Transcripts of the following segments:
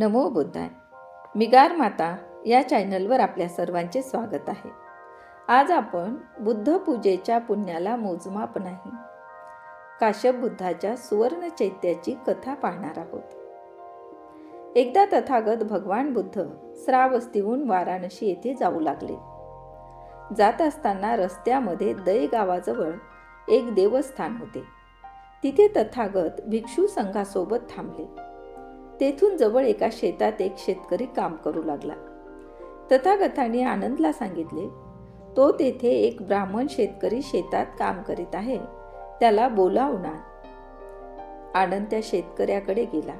नमो बुद्धाय. मिगार माता या चॅनलवर आपल्या सर्वांचे स्वागत आहे. आज आपण बुद्ध पूजेच्या पुण्याला मोजमाप नाही. काश्यप बुद्धाच्या सुवर्ण चैत्याची कथा पाहणार आहोत. एकदा तथागत भगवान बुद्ध श्रावस्तीहून वाराणसी येथे जाऊ लागले. जात असताना रस्त्यामध्ये दय गावाजवळ एक देवस्थान होते. तिथे तथागत भिक्षू संघासोबत थांबले. तेथून जवळ एका शेतात एक शेतकरी काम करू लागला. तथागताने आनंदला सांगितले तो तेथे एक ब्राह्मण शेतकरी शेतात काम करीत आहे त्याला बोलावणार आनंद त्या शेतकऱ्याकडे गेला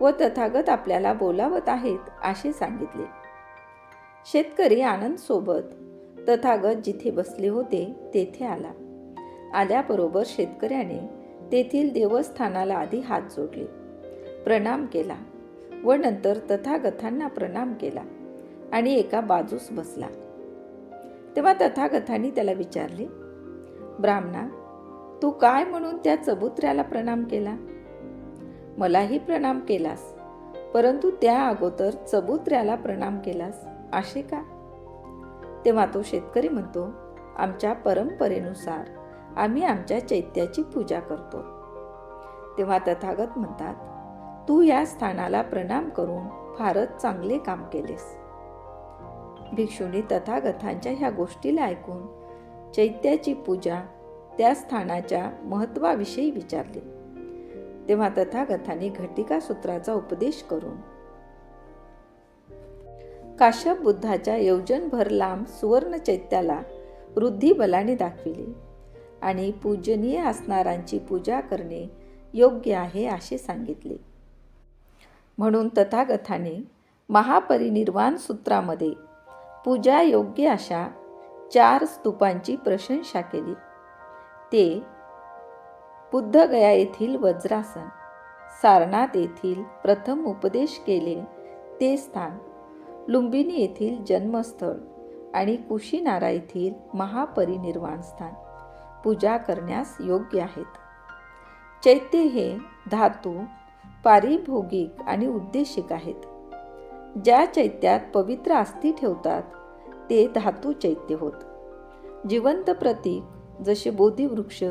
व तथागत आपल्याला बोलावत आहेत असे सांगितले. शेतकरी आनंद सोबत तथागत जिथे बसले होते तेथे आला. आल्याबरोबर शेतकऱ्याने तेथील देवस्थानाला आधी हात जोडले. प्रणाम केला व नंतर तथागतांना प्रणाम केला आणि एका बाजूस बसला. तेव्हा तथागतांनी त्याला विचारले ब्राह्मणा तू काय म्हणून त्या चबुत्र्याला प्रणाम केला? मलाही प्रणाम केलास परंतु त्या अगोदर चबुत्र्याला प्रणाम केलास असे का? तेव्हा तो शेतकरी म्हणतो आमच्या परंपरेनुसार आम्ही आमच्या चैत्याची पूजा करतो. तेव्हा तथागत म्हणतात तू या स्थानाला प्रणाम करून फारच चांगले काम केलेस. भिक्षुनी तथागतांच्या ह्या गोष्टीला ऐकून चैत्याची पूजा त्या स्थानाच्या महत्वाविषयी विचारले. तेव्हा तथागतांनी घटिका सूत्राचा उपदेश करून काश्यप बुद्धाच्या योजनभर लांब सुवर्ण चैत्याला वृद्धिबलाने दाखविले आणि पूजनीय असणारांची पूजा करणे योग्य आहे असे सांगितले. म्हणून तथागथाने महापरिनिर्वाण सूत्रामध्ये पूजा योग्य अशा चार स्तूपांची प्रशंसा केली. ते बुद्धगया येथील वज्रासन सारनाथ येथील प्रथम उपदेश केले ते स्थान लुंबिनी येथील जन्मस्थळ आणि कुशीनारा येथील महापरिनिर्वाण स्थान पूजा करण्यास योग्य आहेत. चैत्य हे धातू पारिभोगिक आणि उद्देशिक आहेत. ज्या चैत्यात पवित्र अस्थी ठेवतात ते धातू चैत्य होत. जिवंत प्रतीक जसे बोधिवृक्ष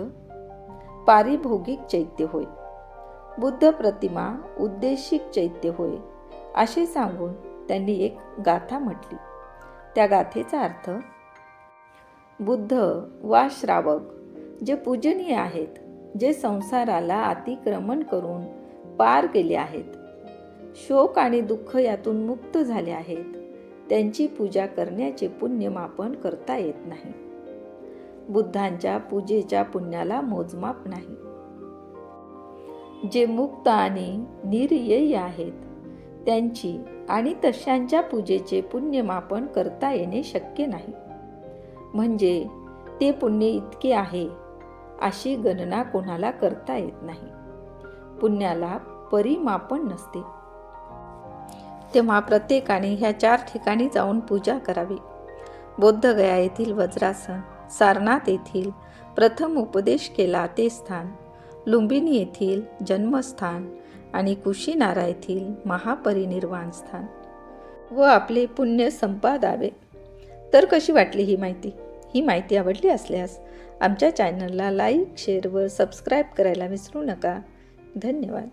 पारिभोगिक चैत्य होय. बुद्ध प्रतिमा उद्देशिक चैत्य होय असे सांगून त्यांनी एक गाथा म्हटली. त्या गाथेचा अर्थ बुद्ध वा श्रावक जे पूजनीय आहेत जे संसाराला अतिक्रमण करून पार केले आहेत. शोक आणि दुःख यातून मुक्त झाले आहेत. त्यांची पूजा करण्याचे पुण्यमापन करता येत नाही. बुद्धांच्या पूजेच्या पुण्याला मोजमाप नाही. जे मुक्त आणि निर्ययी आहेत त्यांची आणि तशांच्या पूजेचे पुण्यमापन करता येणे शक्य नाही. म्हणजे ते पुण्य इतके आहे अशी गणना कोणाला करता येत नाही. पुण्याला परिमापन नसते. तेव्हा प्रत्येकाने ह्या चार ठिकाणी जाऊन पूजा करावी. बौद्धगया येथील वज्रासन सारनाथ येथील प्रथम उपदेश केला ते स्थान लुंबिनी येथील जन्मस्थान आणि कुशीनारा येथील महापरिनिर्वाण स्थान. व आपले पुण्य संपादावे. तर कशी वाटली ही माहिती? ही माहिती आवडली असल्यास आमच्या चॅनलला लाईक शेअर व सबस्क्राईब करायला विसरू नका. धन्यवाद